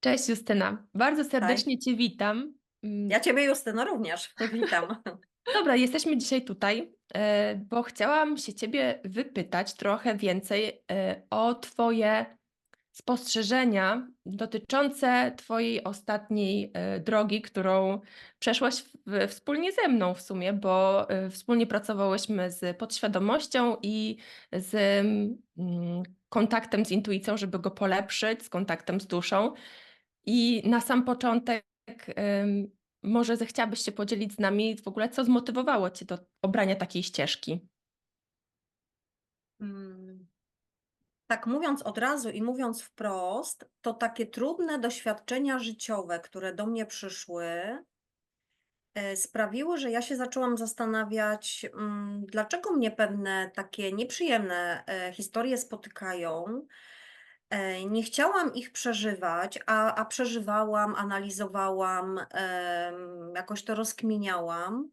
Cześć Justyna, bardzo serdecznie Cię witam. Mm, Ja Ciebie, Justyno, również witam. Dobra, jesteśmy dzisiaj tutaj, e, bo chciałam się Ciebie wypytać trochę więcej e, o Twoje spostrzeżenia dotyczące Twojej ostatniej e, drogi, którą przeszłaś wspólnie ze mną w sumie, bo wspólnie pracowałyśmy z podświadomością i z mm, kontaktem z intuicją, żeby go polepszyć, z kontaktem z duszą. I na sam początek, może zechciałabyś się podzielić z nami w ogóle, co zmotywowało Cię do obrania takiej ścieżki? Mm, Tak mówiąc od razu i mówiąc wprost, to takie trudne doświadczenia życiowe, które do mnie przyszły, e, sprawiły, że ja się zaczęłam zastanawiać, mm, dlaczego mnie pewne takie nieprzyjemne e, historie spotykają. Nie chciałam ich przeżywać, a, a przeżywałam, analizowałam, jakoś to rozkminiałam.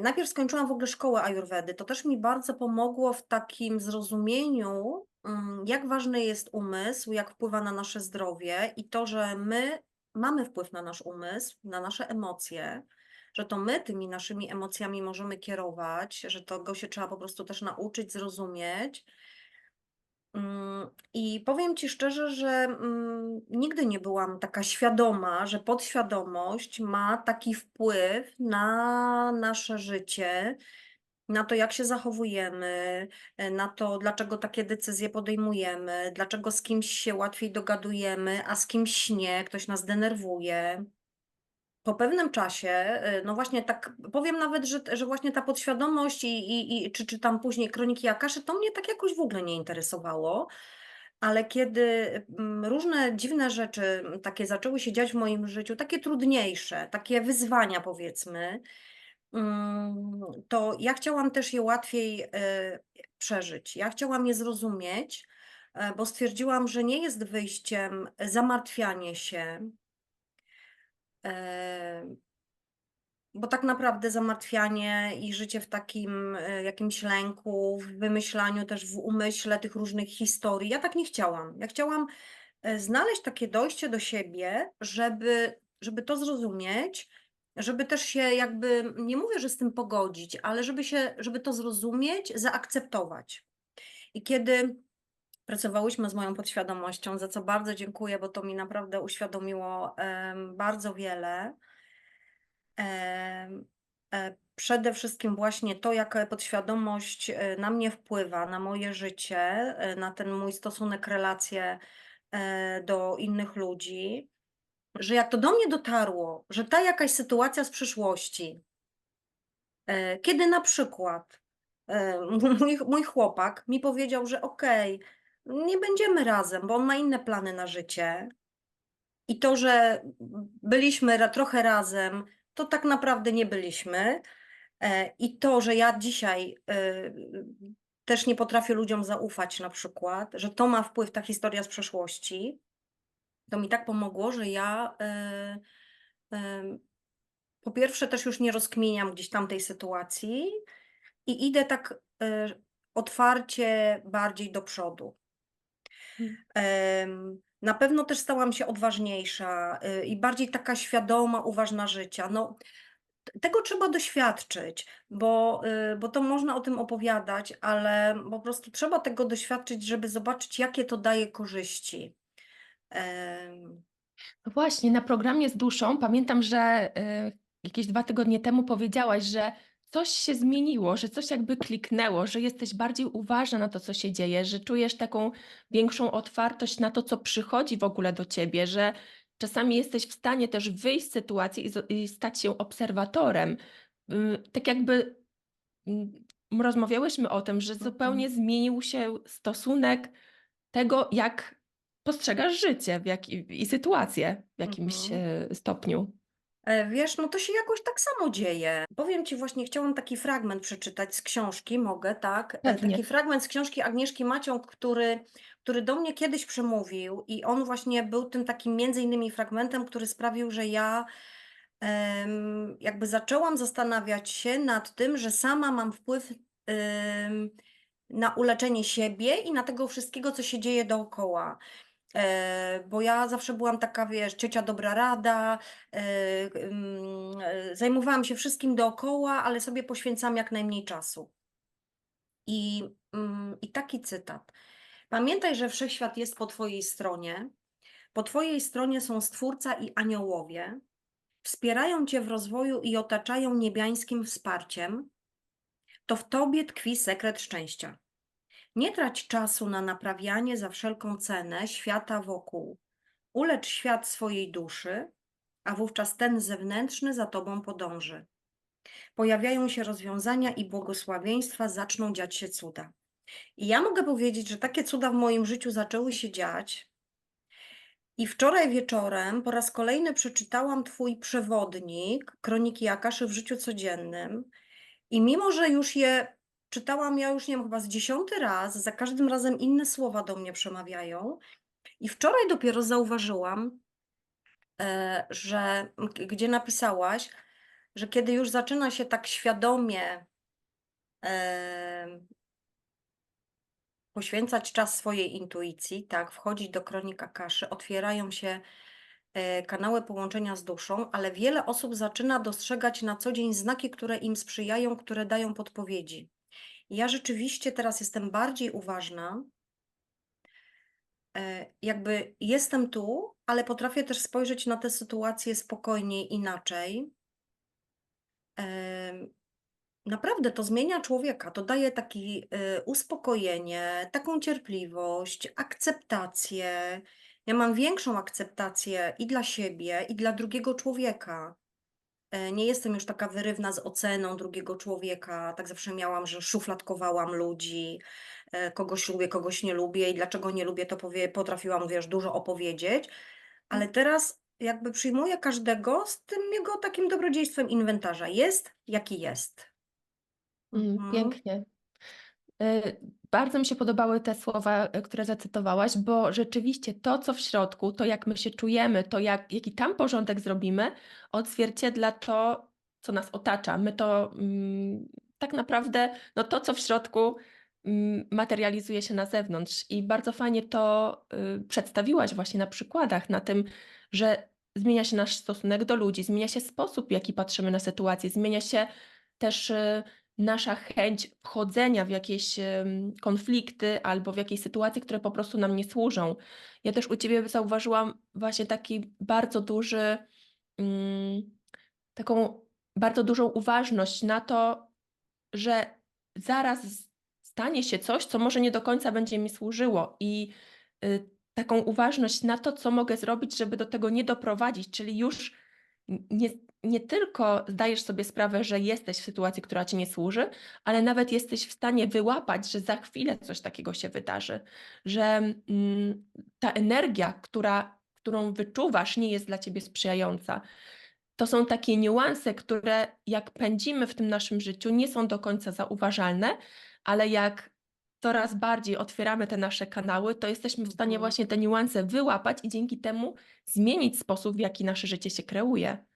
Najpierw skończyłam w ogóle szkołę ajurwedy. To też mi bardzo pomogło w takim zrozumieniu, mm, jak ważny jest umysł, jak wpływa na nasze zdrowie i to, że my mamy wpływ na nasz umysł, na nasze emocje, że to my tymi naszymi emocjami możemy kierować, że tego się trzeba po prostu też nauczyć, zrozumieć. Mm, I powiem Ci szczerze, że mm, nigdy nie byłam taka świadoma, że podświadomość ma taki wpływ na nasze życie, na to, jak się zachowujemy, e, na to, dlaczego takie decyzje podejmujemy, dlaczego z kimś się łatwiej dogadujemy, a z kimś nie, ktoś nas denerwuje. Po pewnym czasie, y, no właśnie tak powiem nawet, że, że właśnie ta podświadomość i, i, i czy czytam później kroniki Akaszy, to mnie tak jakoś w ogóle nie interesowało. Ale kiedy mm, różne dziwne rzeczy mm, takie zaczęły się dziać w moim życiu, takie trudniejsze, takie wyzwania powiedzmy, mm, to ja chciałam też je łatwiej y, przeżyć. Ja chciałam je zrozumieć, e, bo stwierdziłam, że nie jest wyjściem zamartwianie się, bo tak naprawdę zamartwianie i życie w takim e, jakimś lęku, w wymyślaniu też w umyśle tych różnych historii, ja tak nie chciałam. Ja chciałam e, znaleźć takie dojście do siebie, żeby, żeby to zrozumieć, żeby też się jakby, nie mówię, że z tym pogodzić, ale żeby się, żeby to zrozumieć, zaakceptować. I kiedy pracowałyśmy z moją podświadomością, za co bardzo dziękuję, bo to mi naprawdę uświadomiło bardzo wiele. E, Przede wszystkim właśnie to, jak podświadomość e, na mnie wpływa, na moje życie, e, na ten mój stosunek, relacje do innych ludzi, że jak to do mnie dotarło, że ta jakaś sytuacja z przyszłości, kiedy na przykład mój, mój chłopak mi powiedział, że okej, nie będziemy razem, bo on ma inne plany na życie. I to, że byliśmy trochę razem, to tak naprawdę nie byliśmy. E, I to, że ja dzisiaj e, też nie potrafię ludziom zaufać, na przykład, że to ma wpływ ta historia z przeszłości, to mi tak pomogło, że ja e, po pierwsze też już nie rozkminiam gdzieś tam tej sytuacji i idę tak otwarcie bardziej do przodu. Na pewno też stałam się odważniejsza y, i bardziej taka świadoma, uważna życia. No, tego trzeba doświadczyć, bo, y, bo to można o tym opowiadać, ale po prostu trzeba tego doświadczyć, żeby zobaczyć, jakie to daje korzyści. No właśnie, na programie z duszą pamiętam, że y, jakieś dwa tygodnie temu powiedziałaś, że coś się zmieniło, że coś jakby kliknęło, że jesteś bardziej uważna na to, co się dzieje, że czujesz taką większą otwartość na to, co przychodzi w ogóle do ciebie, że czasami jesteś w stanie też wyjść z sytuacji i, i stać się obserwatorem. Y, Tak jakby mm, rozmawiałyśmy o tym, że zupełnie zmienił się stosunek tego, jak postrzegasz życie w jak, i sytuację w jakimś Mhm. e, stopniu. E, Wiesz, no to się jakoś tak samo dzieje. Powiem Ci właśnie, chciałam taki fragment przeczytać z książki, mogę, tak? E, Pewnie. Taki fragment z książki Agnieszki Maciąg, który, który do mnie kiedyś przemówił i on właśnie był tym takim między innymi fragmentem, który sprawił, że ja em, jakby zaczęłam zastanawiać się nad tym, że sama mam wpływ em, na uleczenie siebie i na tego wszystkiego, co się dzieje dookoła. E, bo ja zawsze byłam taka, wiesz, ciocia dobra rada, e, mm, e, zajmowałam się wszystkim dookoła, ale sobie poświęcam jak najmniej czasu. I, mm, I taki cytat. Pamiętaj, że wszechświat jest po twojej stronie. Po twojej stronie są stwórca i aniołowie. Wspierają cię w rozwoju i otaczają niebiańskim wsparciem. To w tobie tkwi sekret szczęścia. Nie trać czasu na naprawianie za wszelką cenę świata wokół. Ulecz świat swojej duszy, a wówczas ten zewnętrzny za tobą podąży. Pojawiają się rozwiązania i błogosławieństwa, zaczną dziać się cuda. I ja mogę powiedzieć, że takie cuda w moim życiu zaczęły się dziać. I wczoraj wieczorem po raz kolejny przeczytałam Twój przewodnik, Kroniki Akaszy w życiu codziennym. I mimo, że już je czytałam, ja już nie wiem, chyba z dziesiąty raz, za każdym razem inne słowa do mnie przemawiają. I wczoraj dopiero zauważyłam, e, że gdzie napisałaś, że kiedy już zaczyna się tak świadomie e, poświęcać czas swojej intuicji, tak, wchodzić do kronika kaszy, otwierają się e, kanały połączenia z duszą, ale wiele osób zaczyna dostrzegać na co dzień znaki, które im sprzyjają, które dają podpowiedzi. Ja rzeczywiście teraz jestem bardziej uważna. e, Jakby jestem tu, ale potrafię też spojrzeć na tę sytuację spokojniej, inaczej. Em, Naprawdę to zmienia człowieka, to daje takie uspokojenie, taką cierpliwość, akceptację. Ja mam większą akceptację i dla siebie, i dla drugiego człowieka. E, Nie jestem już taka wyrywna z oceną drugiego człowieka. Tak zawsze miałam, że szufladkowałam ludzi, e, kogoś lubię, kogoś nie lubię i dlaczego nie lubię, to powie, potrafiłam, wiesz, dużo opowiedzieć. Ale teraz jakby przyjmuję każdego z tym jego takim dobrodziejstwem inwentarza. Jest, jaki jest. Mm, Mhm. Pięknie. Bardzo mi się podobały te słowa, y, które zacytowałaś, bo rzeczywiście to, co w środku, to jak my się czujemy, to jak, jaki tam porządek zrobimy, odzwierciedla to, co nas otacza. My to mm, tak naprawdę, no to, co w środku mm, materializuje się na zewnątrz. I bardzo fajnie to y, przedstawiłaś właśnie na przykładach, na tym, że zmienia się nasz stosunek do ludzi, zmienia się sposób, w jaki patrzymy na sytuację, zmienia się też y, nasza chęć wchodzenia w jakieś konflikty albo w jakieś sytuacje, które po prostu nam nie służą. Ja też u Ciebie zauważyłam właśnie taki bardzo duży, mm, taką bardzo dużą uważność na to, że zaraz stanie się coś, co może nie do końca będzie mi służyło i y, taką uważność na to, co mogę zrobić, żeby do tego nie doprowadzić, czyli już nie, nie tylko zdajesz sobie sprawę, że jesteś w sytuacji, która ci nie służy, ale nawet jesteś w stanie wyłapać, że za chwilę coś takiego się wydarzy, że mm, ta energia, która, którą wyczuwasz, nie jest dla ciebie sprzyjająca. To są takie niuanse, które jak pędzimy w tym naszym życiu, nie są do końca zauważalne, ale jak coraz bardziej otwieramy te nasze kanały, to jesteśmy w stanie Mhm. właśnie te niuanse wyłapać i dzięki temu zmienić sposób, w jaki nasze życie się kreuje.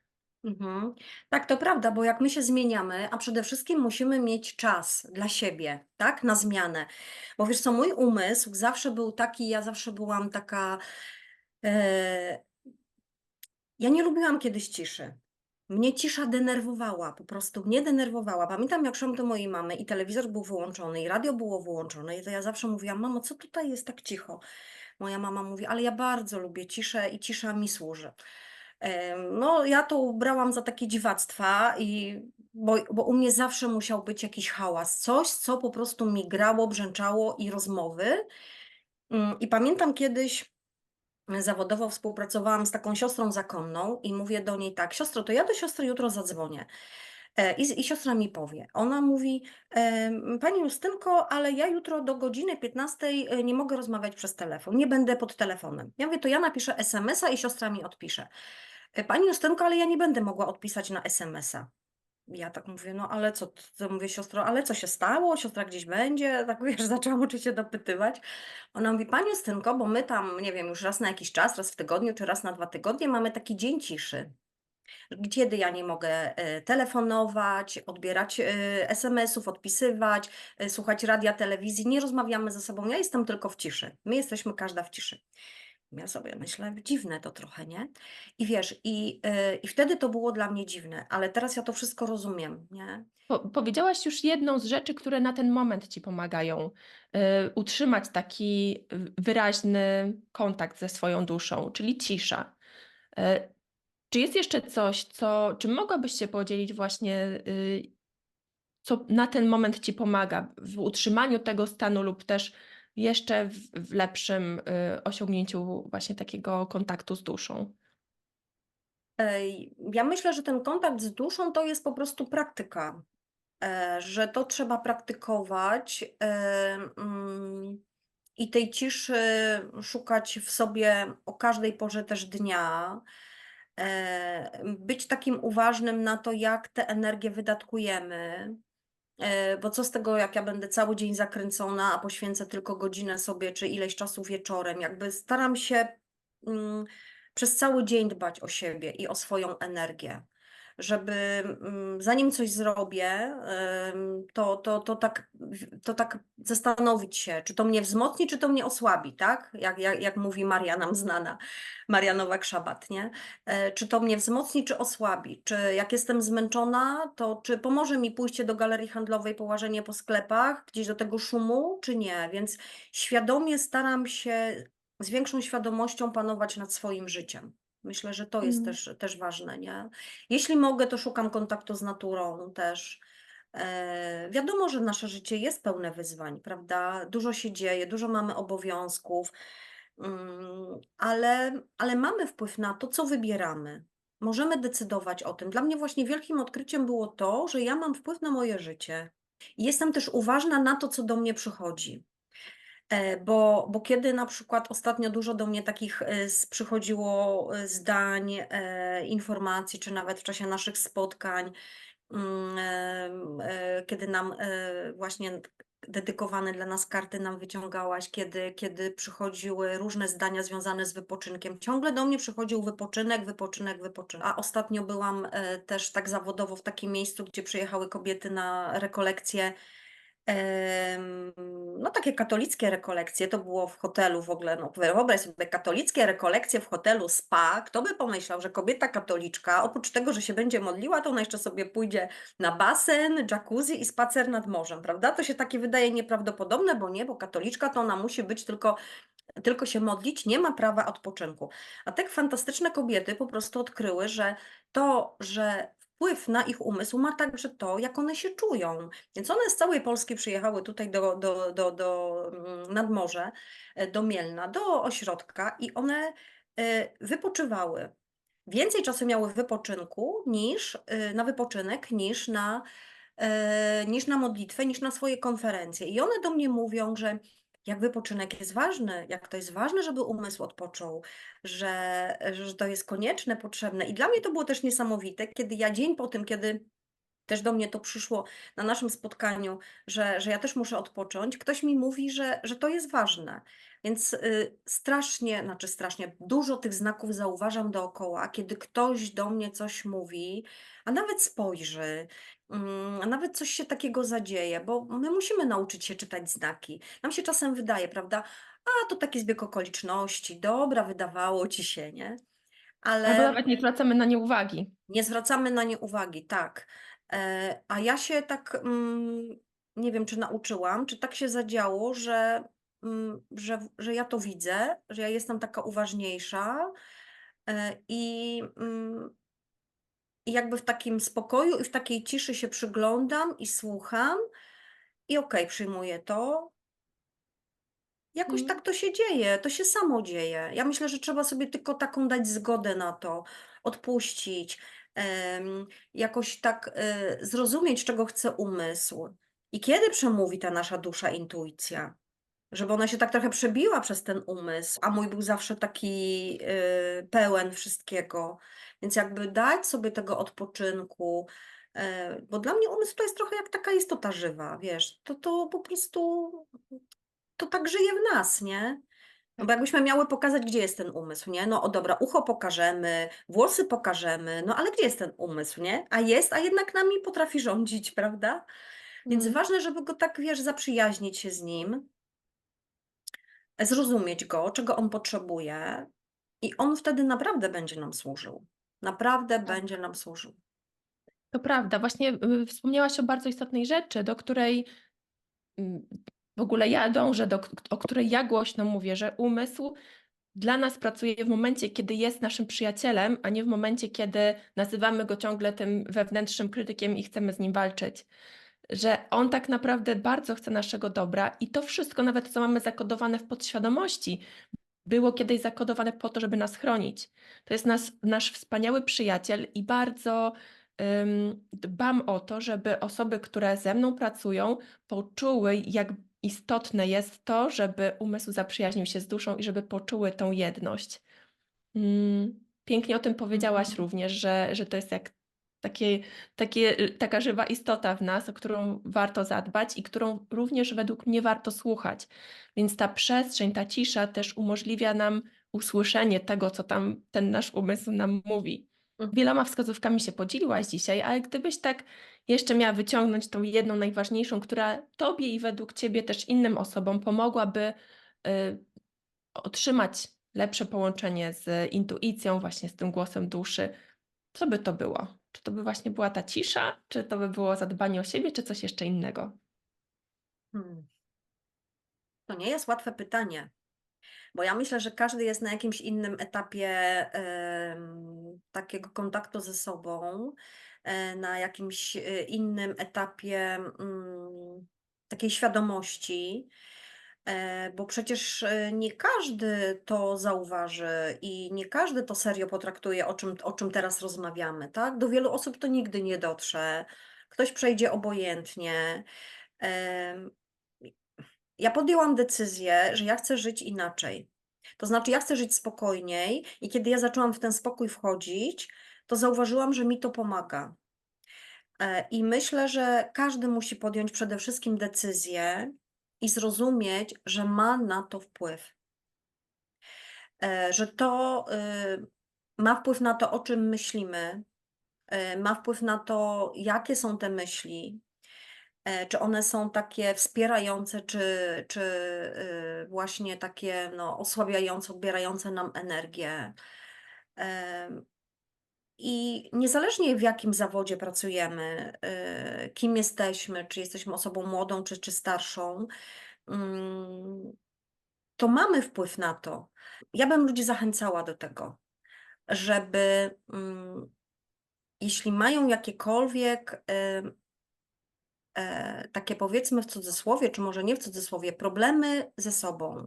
Mhm. Tak, to prawda, bo jak my się zmieniamy, a przede wszystkim musimy mieć czas dla siebie, tak, na zmianę. Bo wiesz co, mój umysł zawsze był taki, ja zawsze byłam taka. E, ja nie lubiłam kiedyś ciszy. Mnie cisza denerwowała, po prostu mnie denerwowała. Pamiętam, jak szłam do mojej mamy i telewizor był wyłączony, i radio było wyłączone, i to ja zawsze mówiłam: Mamo, co tutaj jest tak cicho? Moja mama mówi: Ale ja bardzo lubię ciszę i cisza mi służy. No, ja to brałam za takie dziwactwa, i, bo, bo u mnie zawsze musiał być jakiś hałas, coś, co po prostu mi grało, brzęczało i rozmowy. Mm, I pamiętam kiedyś zawodowo współpracowałam z taką siostrą zakonną i mówię do niej tak: Siostro, to ja do siostry jutro zadzwonię. E, I, I siostra mi powie. Ona mówi: "Em, Pani Justynko, ale ja jutro do godziny 15 e, nie mogę rozmawiać przez telefon, nie będę pod telefonem. Ja mówię: To ja napiszę SMS-a i siostra mi odpisze. "E, Pani Justynko, ale ja nie będę mogła odpisać na SMS-a. Ja tak mówię, no ale co, co mówię, siostro, ale co się stało? Siostra gdzieś będzie? Tak wiesz, zaczęłam oczywiście dopytywać. Ona mówi, Pani Justynko, bo my tam, nie wiem, już raz na jakiś czas, raz w tygodniu, czy raz na dwa tygodnie mamy taki dzień ciszy. Kiedy ja nie mogę e, telefonować, odbierać e, SMS-ów, odpisywać, e, słuchać radia, telewizji, nie rozmawiamy ze sobą. Ja jestem tylko w ciszy. My jesteśmy każda w ciszy. Ja sobie myślę, dziwne to trochę, nie? I wiesz, i, y, i wtedy to było dla mnie dziwne, ale teraz ja to wszystko rozumiem, nie? Po powiedziałaś już jedną z rzeczy, które na ten moment ci pomagają, y, utrzymać taki wyraźny kontakt ze swoją duszą, czyli cisza. Y, czy jest jeszcze coś, co czym mogłabyś się podzielić właśnie, y, co na ten moment ci pomaga w utrzymaniu tego stanu lub też jeszcze w lepszym, y, osiągnięciu właśnie takiego kontaktu z duszą? Ej, ja myślę, że ten kontakt z duszą to jest po prostu praktyka, e, że to trzeba praktykować, e, mm, i tej ciszy szukać w sobie o każdej porze też dnia. E, być takim uważnym na to, jak te energie wydatkujemy. E, bo co z tego, jak ja będę cały dzień zakręcona, a poświęcę tylko godzinę sobie, czy ileś czasu wieczorem. Jakby staram się mm, przez cały dzień dbać o siebie i o swoją energię. Żeby mm, zanim coś zrobię, to, to, to, tak, to tak zastanowić się, czy to mnie wzmocni, czy to mnie osłabi, tak? Jak, jak, jak mówi Maria nam znana, Maria Nowak-Szabat, nie? E, Czy to mnie wzmocni, czy osłabi? Czy jak jestem zmęczona, to czy pomoże mi pójście do galerii handlowej, połażenie po sklepach, gdzieś do tego szumu, czy nie? Więc świadomie staram się z większą świadomością panować nad swoim życiem. Myślę, że to jest Mm. też, też ważne, nie? Jeśli mogę, to szukam kontaktu z naturą też. E, wiadomo, że nasze życie jest pełne wyzwań, prawda? Dużo się dzieje, dużo mamy obowiązków, mm, ale, ale mamy wpływ na to, co wybieramy. Możemy decydować o tym. Dla mnie właśnie wielkim odkryciem było to, że ja mam wpływ na moje życie. I Jestem też uważna na to, co do mnie przychodzi. E, Bo, bo kiedy na przykład ostatnio dużo do mnie takich e, przychodziło e, zdań, informacji, czy nawet w czasie naszych spotkań, mm, kiedy nam właśnie dedykowane dla nas karty nam wyciągałaś, kiedy, kiedy przychodziły różne zdania związane z wypoczynkiem. Ciągle do mnie przychodził wypoczynek, wypoczynek, wypoczynek. A ostatnio byłam też tak zawodowo w takim miejscu, gdzie przyjechały kobiety na rekolekcje no takie katolickie rekolekcje, to było w hotelu w ogóle, no wyobraź sobie katolickie rekolekcje w hotelu spa, kto by pomyślał, że kobieta katoliczka, oprócz tego, że się będzie modliła, to ona jeszcze sobie pójdzie na basen, jacuzzi i spacer nad morzem, prawda? To się takie wydaje nieprawdopodobne, bo nie, bo katoliczka to ona musi być tylko tylko się modlić, nie ma prawa odpoczynku. A tak fantastyczne kobiety po prostu odkryły, że to, że wpływ na ich umysł ma także to, jak one się czują. Więc one z całej Polski przyjechały tutaj do, do, do, do mm, nad morze, e, do Mielna, do ośrodka i one e, wypoczywały. Więcej czasu miały w wypoczynku niż e, na wypoczynek, niż na, e, niż na modlitwę, niż na swoje konferencje. I one do mnie mówią, że jak wypoczynek jest ważny, jak to jest ważne, żeby umysł odpoczął, że, że to jest konieczne, potrzebne. I dla mnie to było też niesamowite, kiedy ja dzień po tym, kiedy też do mnie to przyszło na naszym spotkaniu, że, że ja też muszę odpocząć, ktoś mi mówi, że, że to jest ważne. Więc y, strasznie, znaczy strasznie, dużo tych znaków zauważam dookoła, kiedy ktoś do mnie coś mówi, a nawet spojrzy, mm, a nawet coś się takiego zadzieje, bo my musimy nauczyć się czytać znaki. Nam się czasem wydaje, prawda? A to taki zbieg okoliczności, dobra, wydawało ci się, nie? Albo Ale nawet nie zwracamy na nie uwagi. nie zwracamy na nie uwagi, tak. E, a ja się tak, mm, nie wiem, czy nauczyłam, czy tak się zadziało, że, mm, że, w- że ja to widzę, że ja jestem taka uważniejsza e, i, mm, i jakby w takim spokoju i w takiej ciszy się przyglądam i słucham i okej, przyjmuję to. Jakoś Mhm. tak to się dzieje, to się samo dzieje. Ja myślę, że trzeba sobie tylko taką dać zgodę na to, odpuścić, em, jakoś tak e, zrozumieć, czego chce umysł i kiedy przemówi ta nasza dusza, intuicja. Żeby ona się tak trochę przebiła przez ten umysł, a mój był zawsze taki e, pełen wszystkiego. Więc jakby dać sobie tego odpoczynku, e, bo dla mnie umysł to jest trochę jak taka istota żywa, wiesz, to, to po prostu to tak żyje w nas, nie? No bo jakbyśmy miały pokazać, gdzie jest ten umysł, nie? No o dobra, ucho pokażemy, włosy pokażemy, no ale gdzie jest ten umysł, nie? A jest, a jednak nami potrafi rządzić, prawda? Więc Mhm. ważne, żeby go tak, wiesz, zaprzyjaźnić się z nim. zrozumieć go, czego on potrzebuje, i on wtedy naprawdę będzie nam służył. Naprawdę Tak. będzie nam służył. To prawda. Właśnie, y, wspomniałaś o bardzo istotnej rzeczy, do której, mm, w ogóle ja dążę, do o której ja głośno mówię, że umysł dla nas pracuje w momencie, kiedy jest naszym przyjacielem, a nie w momencie, kiedy nazywamy go ciągle tym wewnętrznym krytykiem i chcemy z nim walczyć. Że on tak naprawdę bardzo chce naszego dobra i to wszystko, nawet co mamy zakodowane w podświadomości, było kiedyś zakodowane po to, żeby nas chronić. To jest nas nasz wspaniały przyjaciel i bardzo, ym, dbam o to, żeby osoby, które ze mną pracują, poczuły, jak istotne jest to, żeby umysł zaprzyjaźnił się z duszą i żeby poczuły tą jedność. Mm, pięknie o tym powiedziałaś Mhm. również, że że to jest jak takie takie y, taka żywa istota w nas, o którą warto zadbać i którą również według mnie warto słuchać. Więc ta przestrzeń, ta cisza też umożliwia nam usłyszenie tego, co tam ten nasz umysł nam mówi. Mhm. Wieloma wskazówkami się podzieliłaś dzisiaj, ale gdybyś tak jeszcze miała wyciągnąć tą jedną najważniejszą, która tobie i według ciebie też innym osobom pomogłaby, y, otrzymać lepsze połączenie z intuicją, właśnie z tym głosem duszy, co by to było? Czy to by właśnie była ta cisza, czy to by było zadbanie o siebie, czy coś jeszcze innego? Hmm. To nie jest łatwe pytanie, bo ja myślę, że każdy jest na jakimś innym etapie, takiego kontaktu ze sobą, e, na jakimś, y, innym etapie, mm, takiej świadomości, e, bo przecież, y, nie każdy to zauważy i nie każdy to serio potraktuje, o czym o czym teraz rozmawiamy, tak? Do wielu osób to nigdy nie dotrze. Ktoś przejdzie obojętnie. Ja podjęłam decyzję, że ja chcę żyć inaczej. To znaczy, ja chcę żyć spokojniej i kiedy ja zaczęłam w ten spokój wchodzić, to zauważyłam, że mi to pomaga. E, i myślę, że każdy musi podjąć przede wszystkim decyzję i zrozumieć, że ma na to wpływ. E, że to, y, ma wpływ na to, o czym myślimy, y, ma wpływ na to, jakie są te myśli, e, czy one są takie wspierające, czy czy, y, właśnie takie, no, osłabiające, odbierające nam energię. I niezależnie w jakim zawodzie pracujemy, y, kim jesteśmy, czy jesteśmy osobą młodą, czy czy starszą, mm, to mamy wpływ na to. Ja bym ludzi zachęcała do tego, żeby, mm, jeśli mają jakiekolwiek, ym e, takie powiedzmy w cudzysłowie, czy może nie w cudzysłowie, problemy ze sobą,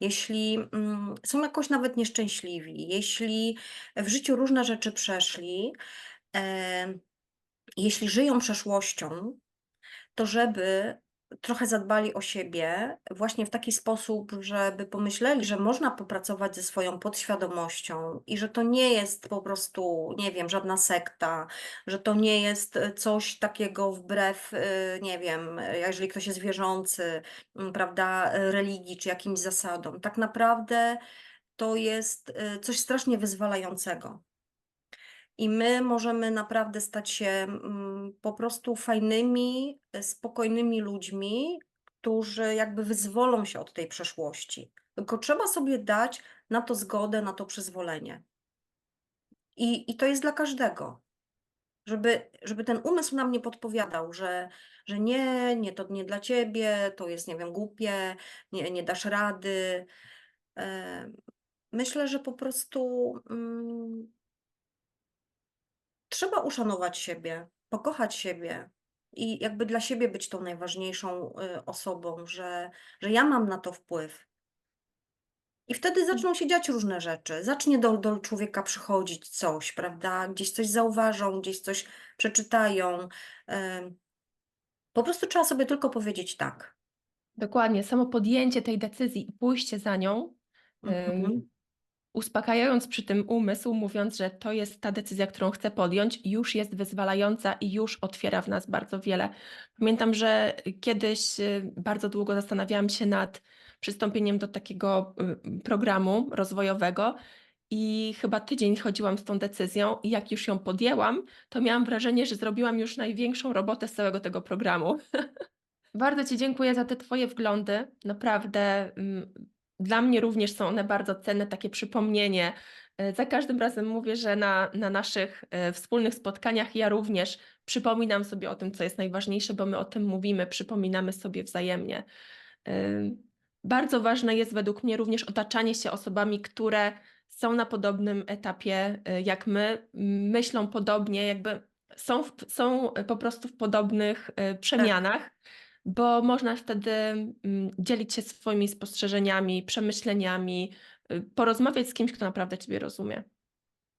jeśli, mm, są jakoś nawet nieszczęśliwi, jeśli w życiu różne rzeczy przeszli, jeśli żyją przeszłością, to żeby trochę zadbali o siebie właśnie w taki sposób, żeby pomyśleli, że można popracować ze swoją podświadomością i że to nie jest po prostu, nie wiem, żadna sekta, że to nie jest, y, coś takiego wbrew, y, nie wiem, y, jeżeli ktoś jest wierzący, prawda, religii czy jakimś zasadom. Tak naprawdę to jest, coś strasznie wyzwalającego. I my możemy naprawdę stać się, mm, po prostu fajnymi, y, spokojnymi ludźmi, którzy jakby wyzwolą się od tej przeszłości. Tylko trzeba sobie dać na to zgodę, na to przyzwolenie. I i to jest dla każdego. Żeby żeby ten umysł nam nie podpowiadał, że że nie, nie, to nie dla ciebie, to jest, nie wiem, głupie, nie nie dasz rady. Em, myślę, że po prostu, mm trzeba uszanować siebie, pokochać siebie i jakby dla siebie być tą najważniejszą, y, osobą, że że ja mam na to wpływ. I wtedy Hm. zaczną się dziać różne rzeczy. Zacznie do do człowieka przychodzić coś, prawda, gdzieś coś zauważą, gdzieś coś przeczytają. Em, po prostu trzeba sobie tylko powiedzieć „tak”. Dokładnie. Samo podjęcie tej decyzji i pójście za nią, Mhm. Uspokajając przy tym umysł, mówiąc, że to jest ta decyzja, którą chcę podjąć, już jest wyzwalająca i już otwiera w nas bardzo wiele. Pamiętam, że kiedyś, y, bardzo długo zastanawiałam się nad przystąpieniem do takiego, y, programu rozwojowego i chyba tydzień chodziłam z tą decyzją i jak już ją podjęłam, to miałam wrażenie, że zrobiłam już największą robotę z całego tego programu. Bardzo ci dziękuję za te twoje wglądy. Naprawdę, mm dla mnie również są one bardzo cenne, takie przypomnienie. E, Za każdym razem mówię, że na, na naszych e, wspólnych spotkaniach ja również przypominam sobie o tym, co jest najważniejsze, bo my o tym mówimy, przypominamy sobie wzajemnie. Ym, Bardzo ważne jest według mnie również otaczanie się osobami, które są na podobnym etapie jak my, myślą podobnie, jakby są, w, są po prostu w podobnych y, przemianach, bo można wtedy mm, dzielić się swoimi spostrzeżeniami, przemyśleniami, y, porozmawiać z kimś, kto naprawdę Ciebie rozumie.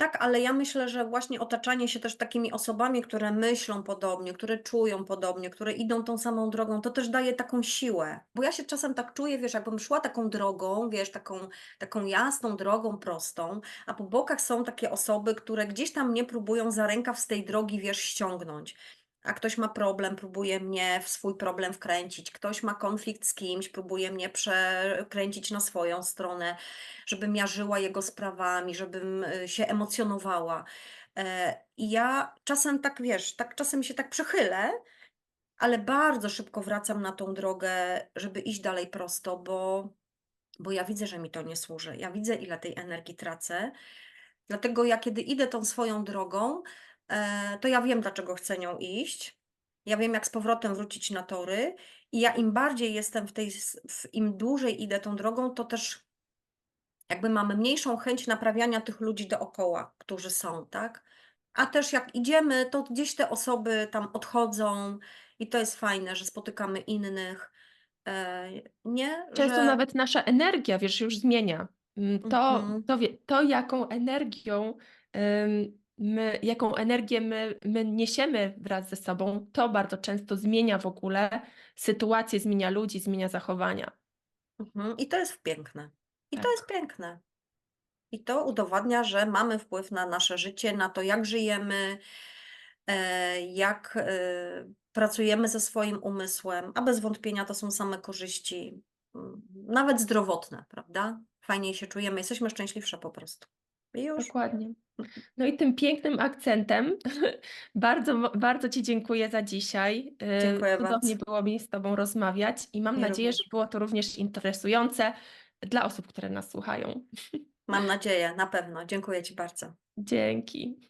Tak, ale ja myślę, że właśnie otaczanie się też takimi osobami, które myślą podobnie, które czują podobnie, które idą tą samą drogą, to też daje taką siłę. Bo ja się czasem tak czuję, wiesz, jakbym szła taką drogą, wiesz, taką, taką jasną drogą, prostą, a po bokach są takie osoby, które gdzieś tam mnie próbują za rękaw z tej drogi, wiesz, ściągnąć. A ktoś ma problem, próbuje mnie w swój problem wkręcić. Ktoś ma konflikt z kimś, próbuje mnie przekręcić na swoją stronę, żebym ja żyła jego sprawami, żebym y, się emocjonowała. E, I ja czasem tak, wiesz, tak czasem się tak przechylę, ale bardzo szybko wracam na tą drogę, żeby iść dalej prosto, bo, bo ja widzę, że mi to nie służy. Ja widzę, ile tej energii tracę. Dlatego ja, kiedy idę tą swoją drogą, to ja wiem, dlaczego chcę nią iść. Ja wiem, jak z powrotem wrócić na tory. I ja im bardziej jestem w tej, w, im dłużej idę tą drogą, to też jakby mamy mniejszą chęć naprawiania tych ludzi dookoła, którzy są, tak? A też jak idziemy, to gdzieś te osoby tam odchodzą i to jest fajne, że spotykamy innych. E, nie, Często że nawet nasza energia, wiesz, już zmienia. Mm, To, Mhm. to, to jaką energią my, jaką energię my, my niesiemy wraz ze sobą, to bardzo często zmienia w ogóle sytuację, zmienia ludzi, zmienia zachowania. Mhm. I to jest piękne. I to Tak. jest piękne. I to udowadnia, że mamy wpływ na nasze życie, na to, jak żyjemy, e, jak e, pracujemy ze swoim umysłem, a bez wątpienia to są same korzyści, nawet zdrowotne, prawda? Fajniej się czujemy, jesteśmy szczęśliwsze po prostu. I już. Dokładnie. No i tym pięknym akcentem bardzo, bardzo Ci dziękuję za dzisiaj. Yy, Dziękuję Cudownie bardzo. było mi z Tobą rozmawiać i mam nadzieję, że również. było to również interesujące dla osób, które nas słuchają. Mam nadzieję, na pewno. Dziękuję Ci bardzo. Dzięki.